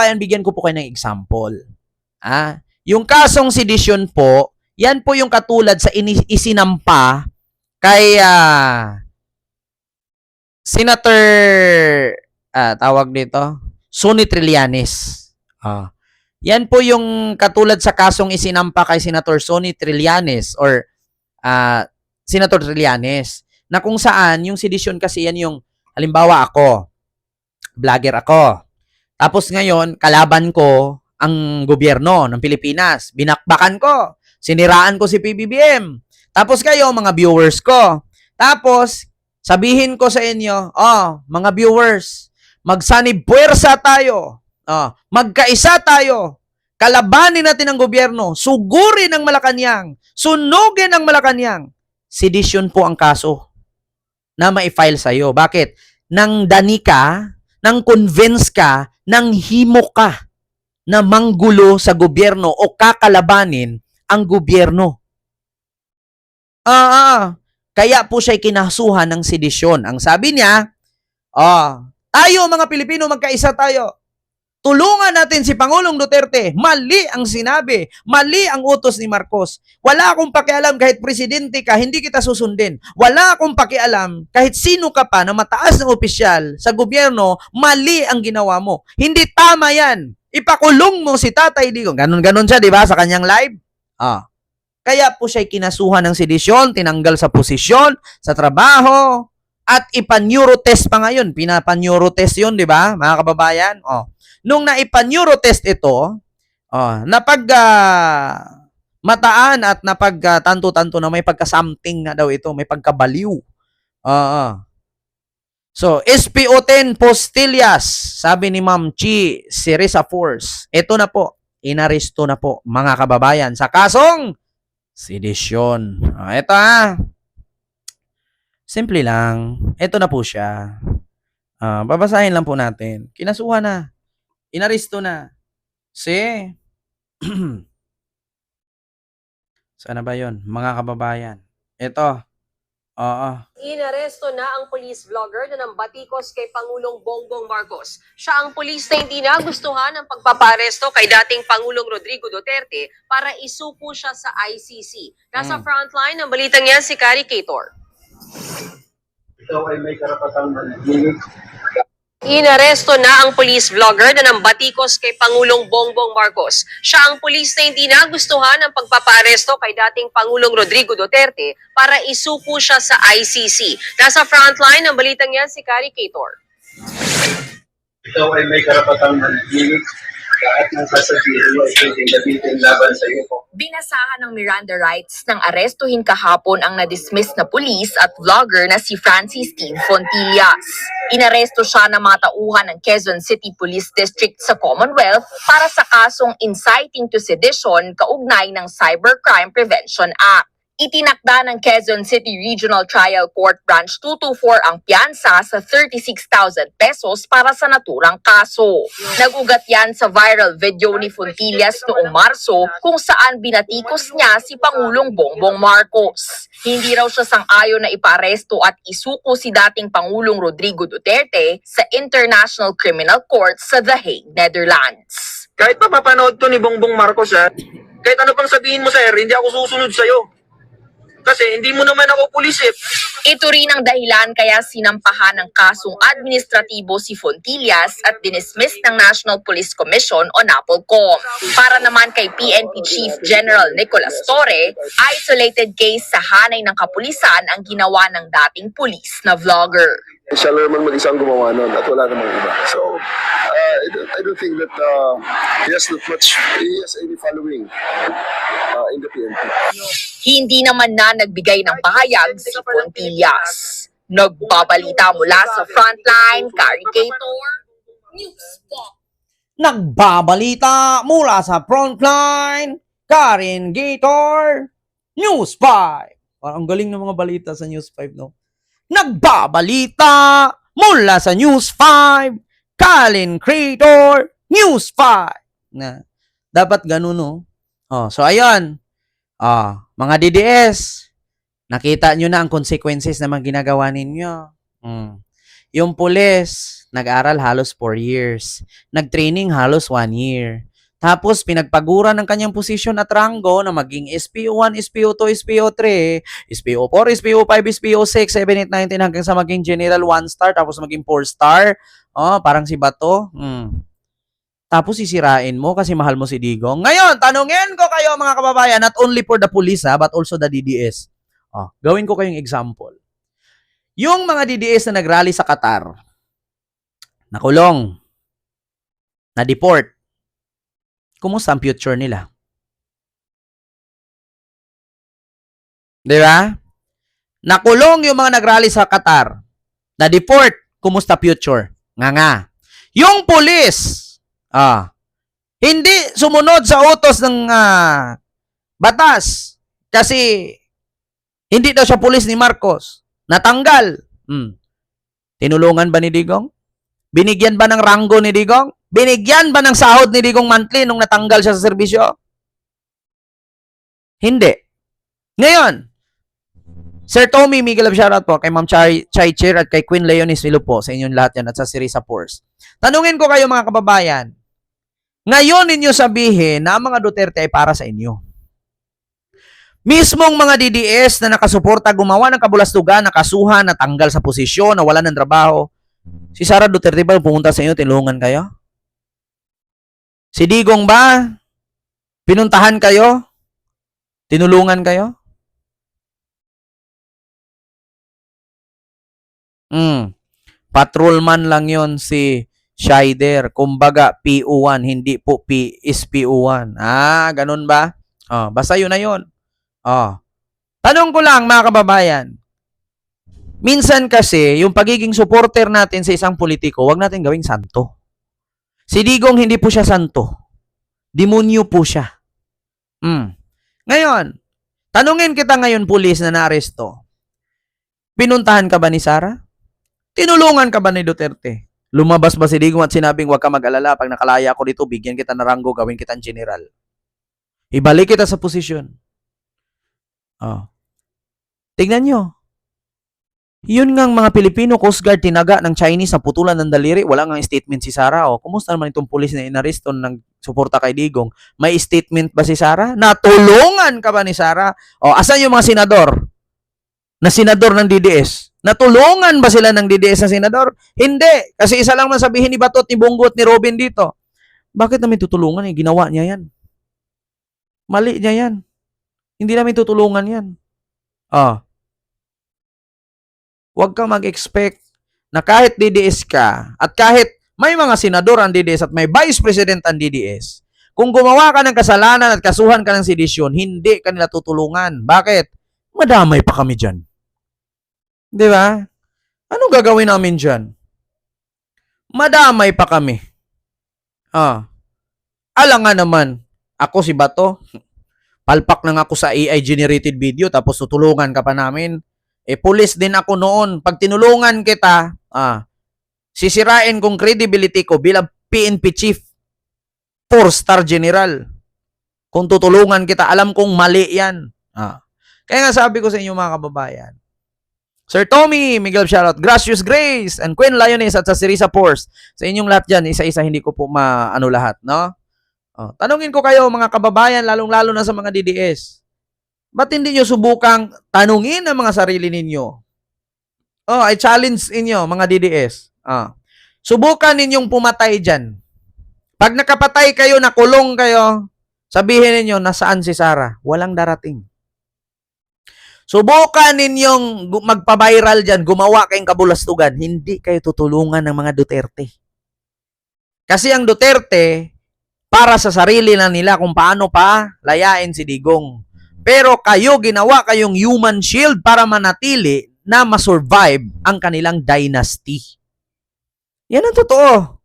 Ayan, bigyan ko po kayo ng example. Ah, yung kasong sedisyon po, yan po yung katulad sa isinampa kay ah, Senator ah, tawag dito, Sonny Trillanes. Ah. Yan po yung katulad sa kasong isinampa kay Senator Sonny Trillanes or ah, Senator Trillanes na kung saan yung sedisyon kasi yan yung halimbawa ako, vlogger ako. Tapos ngayon, kalaban ko ang gobyerno ng Pilipinas. Binakbakan ko. Siniraan ko si PBBM. Tapos kayo, mga viewers ko. Tapos, sabihin ko sa inyo, oh, mga viewers, magsanib puwersa tayo. Oh, magkaisa tayo. Kalabanin natin ang gobyerno. Sugurin ang Malacanang. Sunugin ang Malacanang. Sedition po ang kaso na ma-file sa'yo. Bakit? Nang dani ka, nang convince ka, nang himo ka na manggulo sa gobyerno o kakalabanin ang gobyerno. Ah, ah. kaya po siya kinasuhan ng sedisyon. Ang sabi niya, ah, tayo mga Pilipino magkaisa tayo. Tulungan natin si Pangulong Duterte. Mali ang sinabi. Mali ang utos ni Marcos. Wala akong pakialam kahit presidente ka, hindi kita susundin. Wala akong pakialam kahit sino ka pa na mataas na opisyal sa gobyerno, mali ang ginawa mo. Hindi tama yan. Ipakulong mo si Tatay Digong. Ganon-ganon siya, di ba, sa kanyang live? Ah. Kaya po siya kinasuhan ng sedisyon, tinanggal sa posisyon, sa trabaho, at ipa-neurotest pa ngayon. Pinapa-neurotest yun, di ba, mga kababayan? Oh. Nung naipa-neurotest ito, oh, napag ah, mataan at napag ah, tanto-tanto na may pagka-something na daw ito, may pagkabaliw. Oo. So, SPO10 Postillas, sabi ni Ma'am Chi Sirisa Force. Ito na po, inaresto na po mga kababayan sa kasong sedisyon. Ah, ito ha. Simple lang. Ito na po siya. Ah, babasahin lang po natin. Kinasuhan na. Inaresto na. Si Sana ba 'yon? Mga kababayan. Ito. Oo. Inaresto na ang police vlogger na nambatikos kay Pangulong Bongbong Marcos. Siya ang pulis na hindi nagustuhan ng pagpaparesto kay dating Pangulong Rodrigo Duterte para isuko siya sa ICC. Nasa Mm. frontline ng balitang yan si Cator. Ikaw ay may karapatang manahimik Inaresto na ang police vlogger na nambatikos kay Pangulong Bongbong Marcos. Siya ang pulis na hindi nagustuhan ng pagpaparesto kay dating Pangulong Rodrigo Duterte para isuko siya sa ICC. Nasa frontline ng balitang yan si Kari Cator. ikaw ay may karapatang manahimik lahat ng sasabihin mo pwedeng gamitin laban sa iyo Binasahan ng Miranda rights ng arestuhin kahapon ang na-dismiss na pulis at vlogger na si Francis Dean Fontillas. Inaresto siya ng mga tauhan ng Quezon City Police District sa Commonwealth para sa kasong inciting to sedition kaugnay ng Cybercrime Prevention Act. Itinakda ng Quezon City Regional Trial Court Branch 224 ang piyansa sa 36,000 pesos para sa naturang kaso. Nagugat yan sa viral video ni Fontillas noong Marso kung saan binatikos niya si Pangulong Bongbong Marcos. Hindi raw siya sang-ayon na iparesto at isuko si dating Pangulong Rodrigo Duterte sa International Criminal Court sa The Hague, Netherlands. kahit pa papanood to ni Bongbong Marcos ha, kahit ano pang sabihin mo sir, hindi ako susunod sa'yo. Kasi hindi mo naman ako pulis eh. Ito rin ang dahilan kaya sinampahan ng kasong administratibo si Fontillas at dinismiss ng National Police Commission o NAPOLCOM. Para naman kay PNP Chief General Nicolas Torre, isolated case sa hanay ng kapulisan ang ginawa ng dating pulis na vlogger. Siya lamang mag-isang gumawa nun at wala namang iba. So, uh, I, don't, I don't think that uh, he has not much, he has any following uh, in the PNP. Hindi naman na nagbigay ng pahayag si Fontillas. Nagbabalita mula sa frontline, Caricator, News po. Nagbabalita mula sa frontline, Karen Gator, News 5. Parang ang galing ng mga balita sa News 5, no? Nagbabalita mula sa News 5, Karen Creator, News 5. Na, dapat ganun, no? Oh, so ayun. Ah, mga DDS, nakita nyo na ang consequences na mga ginagawa ninyo. Mm. Yung pulis, nag-aral halos 4 years. Nag-training halos 1 year. Tapos, pinagpaguran ng kanyang posisyon at ranggo na maging SPO1, SPO2, SPO3, SPO4, SPO5, SPO6, 7, 8, 9, 10 hanggang sa maging General 1 star, tapos maging 4 star. Oh, parang si Bato. Hmm. Tapos sisirain mo kasi mahal mo si Digong. Ngayon, tanungin ko kayo mga kababayan, not only for the police ha, but also the DDS. Oh, gawin ko kayong example. Yung mga DDS na nagrally sa Qatar, nakulong, na-deport, kumusta ang future nila? Di ba? Nakulong yung mga nagrally sa Qatar, na-deport, kumusta future? Nga nga. Yung police, ah, hindi sumunod sa utos ng ah, batas kasi hindi daw siya pulis ni Marcos. Natanggal. Hmm. Tinulungan ba ni Digong? Binigyan ba ng ranggo ni Digong? Binigyan ba ng sahod ni Digong monthly nung natanggal siya sa serbisyo? Hindi. Ngayon, Sir Tommy Miguel of shoutout po kay Ma'am Chai, Chai Chair at kay Queen Leonis Milo po sa inyong lahat yan at sa Sirisa Force. Tanungin ko kayo mga kababayan, ngayon ninyo sabihin na ang mga Duterte ay para sa inyo. Mismong mga DDS na nakasuporta gumawa ng kabulastugan, nakasuhan, natanggal sa posisyon, nawala ng trabaho. Si Sara Duterte ba pumunta sa inyo, tinulungan kayo? Si Digong ba? Pinuntahan kayo? Tinulungan kayo? Hmm. Patrolman lang yon si Scheider. Kumbaga, PO1, hindi po P is PO1. Ah, ganun ba? Oh, basta yun na yun. Oh. Tanong ko lang, mga kababayan. Minsan kasi, yung pagiging supporter natin sa isang politiko, wag natin gawing santo. Si Digong, hindi po siya santo. Demonyo po siya. Hmm. Ngayon, tanungin kita ngayon, pulis na naaresto. Pinuntahan ka ba ni Sara? Tinulungan ka ba ni Duterte? Lumabas ba si Digong at sinabing huwag ka mag-alala pag nakalaya ako dito, bigyan kita ng ranggo, gawin kitang general. Ibalik kita sa posisyon. Oh. Tignan nyo. Yun ngang mga Pilipino Coast Guard tinaga ng Chinese sa putulan ng daliri, wala nga statement si Sara. Oh, kumusta naman itong pulis na inaresto ng suporta kay Digong? May statement ba si Sara? Natulungan ka ba ni Sara? Oh, asan yung mga senador? Na senador ng DDS? Natulungan ba sila ng DDS na senador? Hindi. Kasi isa lang man sabihin ni Batot, ni Bongo at ni Robin dito. Bakit namin tutulungan? Eh, ginawa niya yan. Mali niya yan. Hindi namin tutulungan yan. Ah. Huwag kang mag-expect na kahit DDS ka at kahit may mga senador ang DDS at may vice president ang DDS, kung gumawa ka ng kasalanan at kasuhan ka ng sedisyon, hindi ka nila tutulungan. Bakit? Madamay pa kami dyan. Di ba? Anong gagawin namin dyan? Madamay pa kami. Ah. Alang nga naman, ako si Bato, palpak lang ako sa AI-generated video tapos tutulungan ka pa namin. Eh, pulis din ako noon. Pag tinulungan kita, ah, sisirain kong credibility ko bilang PNP chief, four-star general. Kung tutulungan kita, alam kong mali yan. Ah. Kaya nga sabi ko sa inyo mga kababayan, Sir Tommy, Miguel shoutout, Gracious Grace, and Queen Lioness at sa Sirisa Force. Sa inyong lahat dyan, isa-isa hindi ko po maano lahat, no? Oh, tanungin ko kayo mga kababayan, lalong-lalo na sa mga DDS. Ba't hindi nyo subukang tanungin ang mga sarili ninyo? Oh, I challenge inyo, mga DDS. Ah. Subukan ninyong pumatay dyan. Pag nakapatay kayo, nakulong kayo, sabihin ninyo, nasaan si Sarah? Walang darating. Subukan ninyong magpa-viral dyan, gumawa kayong kabulastugan, hindi kayo tutulungan ng mga Duterte. Kasi ang Duterte, para sa sarili na nila kung paano pa layain si Digong. Pero kayo, ginawa kayong human shield para manatili na masurvive ang kanilang dynasty. Yan ang totoo.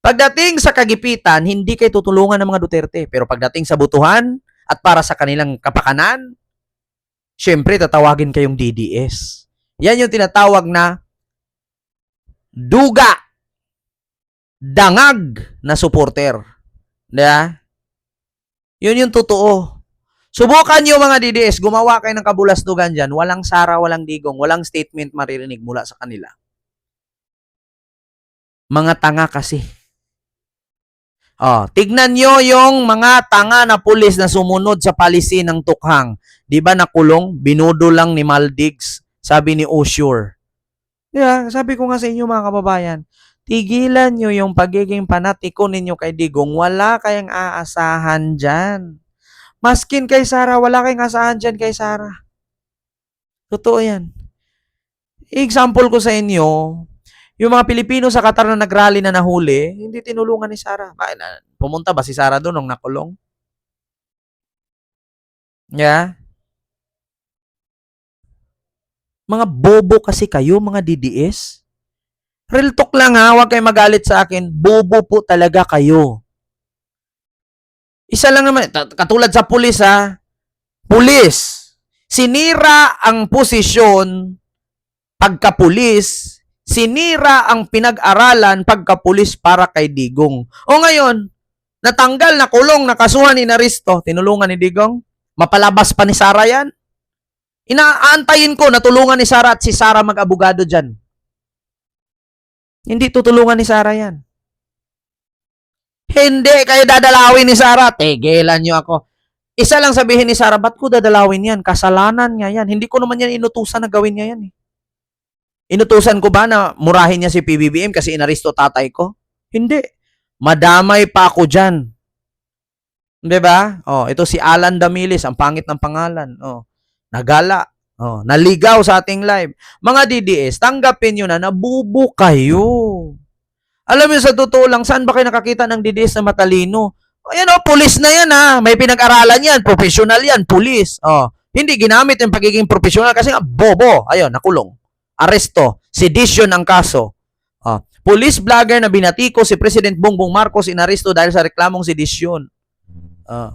Pagdating sa kagipitan, hindi kayo tutulungan ng mga Duterte. Pero pagdating sa butuhan at para sa kanilang kapakanan, syempre tatawagin kayong DDS. Yan yung tinatawag na duga, dangag na supporter. Diba? Yun yung totoo. Subukan nyo mga DDS, gumawa kayo ng kabulastugan dyan. Walang Sara, walang Digong, walang statement maririnig mula sa kanila. Mga tanga kasi. Oh, tignan nyo yung mga tanga na pulis na sumunod sa palisi ng tukhang. Di ba nakulong? Binudo lang ni Maldigs. Sabi ni Osure. Yeah, sabi ko nga sa inyo mga kababayan, tigilan nyo yung pagiging panatiko ninyo kay Digong. Wala kayong aasahan dyan. Maskin kay Sara, wala kayong aasahan dyan kay Sara. Totoo yan. Example ko sa inyo, yung mga Pilipino sa Qatar na nagrally na nahuli, hindi tinulungan ni Sara. Bakit na- Pumunta ba si Sara doon nung nakulong? Yeah? Mga bobo kasi kayo, mga DDS. Real talk lang ha, huwag kayo magalit sa akin. Bobo po talaga kayo. Isa lang naman, katulad sa pulis ha. Pulis. Sinira ang posisyon pagkapulis. Sinira ang pinag-aralan pagkapulis para kay Digong. O ngayon, natanggal, nakulong, nakasuhan ni Naristo. Tinulungan ni Digong. Mapalabas pa ni Sara yan. Inaantayin ko na tulungan ni Sara at si Sara mag-abogado dyan. Hindi tutulungan ni Sara yan. Hindi kayo dadalawin ni Sara. Tigilan niyo ako. Isa lang sabihin ni Sara, ba't ko dadalawin yan? Kasalanan nga yan. Hindi ko naman yan inutusan na gawin niya yan eh. Inutusan ko ba na murahin niya si PBBM kasi inaristo tatay ko? Hindi. Madamay pa ako dyan. Di ba? Oh, ito si Alan Damilis, ang pangit ng pangalan. Oh, nagala. Oh, naligaw sa ating live. Mga DDS, tanggapin nyo na nabubo kayo. Alam mo sa totoo lang, saan ba kayo nakakita ng DDS na matalino? Ayan oh, pulis na yan ha. May pinag-aralan yan, professional yan, pulis. Oh, hindi ginamit yung pagiging professional kasi nga bobo. Ayun, nakulong. Aresto. Sedition ang kaso. Oh, police vlogger na binatiko si President Bongbong Marcos inaresto dahil sa reklamong sedisyon. Ah.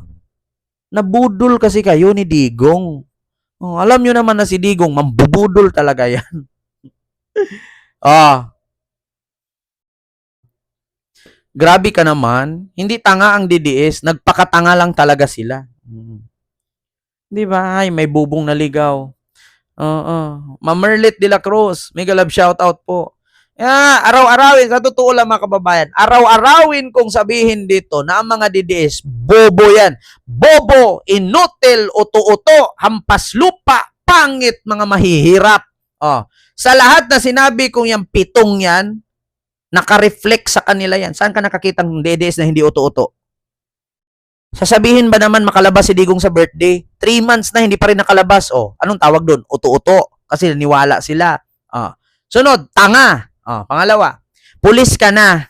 nabudol kasi kayo ni Digong. Oh, alam nyo naman na si Digong, mambubudol talaga yan. ah. Grabe ka naman. Hindi tanga ang DDS. Nagpakatanga lang talaga sila. Mm. Di ba? Ay, may bubong naligaw. Oo. Ma'am Merlit de la Cruz. Mega love shoutout po. Yeah, araw-arawin, sa totoo lang mga kababayan, araw-arawin kong sabihin dito na ang mga DDS, bobo yan. Bobo, inutil, uto-uto, hampas lupa, pangit, mga mahihirap. Oh. Sa lahat na sinabi kong yung pitong yan, naka-reflect sa kanila yan. Saan ka nakakita ng DDS na hindi uto-uto? Sasabihin ba naman makalabas si Digong sa birthday? Three months na hindi pa rin nakalabas. Oh, anong tawag doon? Uto-uto. Kasi naniwala sila. Oh. Sunod, tanga. Oh, pangalawa, pulis ka na.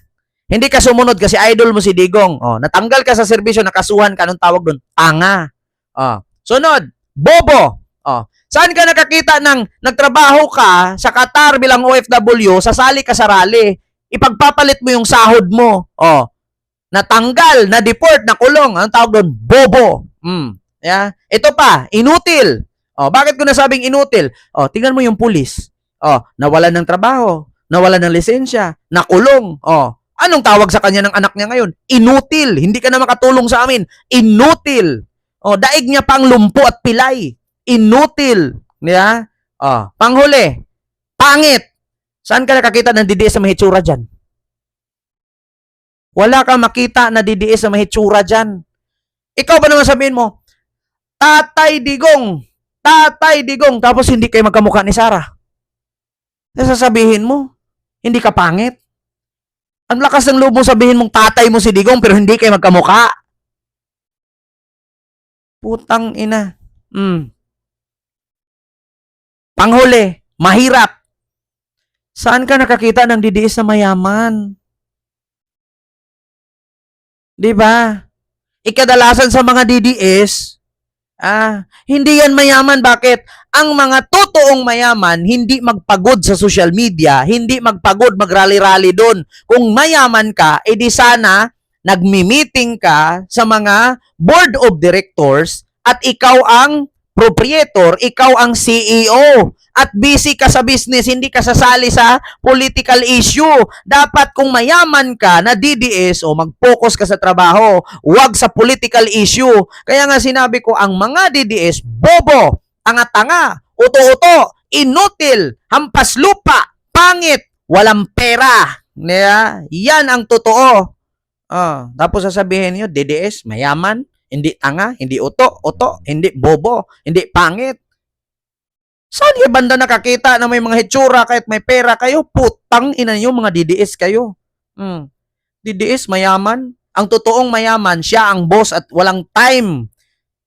Hindi ka sumunod kasi idol mo si Digong. Oh, natanggal ka sa serbisyo, nakasuhan ka, anong tawag doon? Tanga. Oh. Sunod, bobo. Oh. Saan ka nakakita ng nagtrabaho ka sa Qatar bilang OFW, sasali ka sa rally, ipagpapalit mo yung sahod mo. Oh. Natanggal, na-deport, nakulong. Anong tawag doon? Bobo. Mm. Yeah. Ito pa, inutil. Oh, bakit ko nasabing inutil? Oh, tingnan mo yung pulis. Oh, nawalan ng trabaho, nawalan ng lisensya, nakulong. Oh, anong tawag sa kanya ng anak niya ngayon? Inutil. Hindi ka na makatulong sa amin. Inutil. Oh, daig niya pang lumpo at pilay. Inutil. Yeah? Oh, panghuli. Pangit. Saan ka nakakita ng DDS sa mahitsura dyan? Wala kang makita na DDS sa mahitsura dyan. Ikaw ba naman sabihin mo, Tatay Digong, Tatay Digong, tapos hindi kayo magkamukha ni Sarah. Nasasabihin mo, hindi ka pangit. Ang lakas ng loob mo sabihin mong tatay mo si Digong pero hindi kayo magkamukha. Putang ina. Mm. Panghuli, mahirap. Saan ka nakakita ng DDS na mayaman? 'Di ba? Ikadalasan sa mga DDS, ah, hindi yan mayaman. Bakit? Ang mga totoong mayaman, hindi magpagod sa social media, hindi magpagod magrally-rally doon. Kung mayaman ka, edi sana nagmi-meeting ka sa mga board of directors at ikaw ang proprietor, ikaw ang CEO at busy ka sa business, hindi ka sasali sa political issue. Dapat kung mayaman ka na DDS o mag-focus ka sa trabaho, wag sa political issue. Kaya nga sinabi ko, ang mga DDS, bobo, tanga-tanga, uto-uto, inutil, hampas lupa, pangit, walang pera. Niya, yan ang totoo. Ah, tapos sasabihin niyo, DDS, mayaman, hindi tanga, hindi uto, uto, hindi bobo, hindi pangit. Saan yung banda nakakita na may mga hitsura kahit may pera kayo? Putang ina niyo mga DDS kayo. Hmm. DDS, mayaman. Ang totoong mayaman, siya ang boss at walang time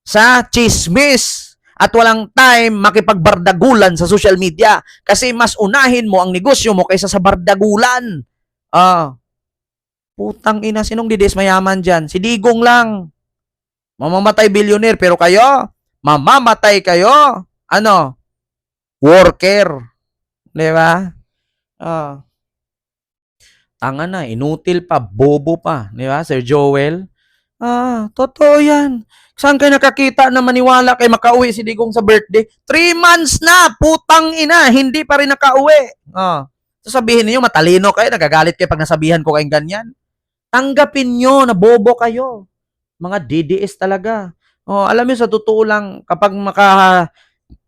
sa chismis at walang time makipagbardagulan sa social media kasi mas unahin mo ang negosyo mo kaysa sa bardagulan. Ah. Putang ina, sinong DDS mayaman dyan? Si Digong lang. Mamamatay billionaire pero kayo, mamamatay kayo. Ano? Worker. Di ba? Ah. Tanga na, inutil pa, bobo pa. Di ba, Sir Joel? Ah, totoo yan. Saan kayo nakakita na maniwala kay makauwi si Digong sa birthday? Three months na! Putang ina! Hindi pa rin nakauwi. Ah. Sasabihin niyo matalino kayo, nagagalit kayo pag nasabihan ko kayong ganyan. Tanggapin nyo na bobo kayo. Mga DDS talaga. Oh, alam niyo sa totoo lang, kapag maka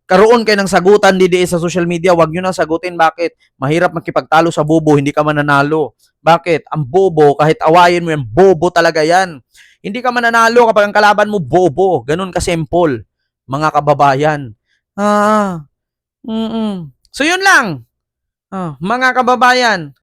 karoon kayo ng sagutan DDS sa social media, wag niyo na sagutin. Bakit? Mahirap makipagtalo sa bobo, hindi ka mananalo. Bakit? Ang bobo, kahit awayin mo yan, bobo talaga yan. Hindi ka mananalo kapag ang kalaban mo bobo. Ganun ka simple, mga kababayan. Ah, mm So yun lang. Ah, mga kababayan,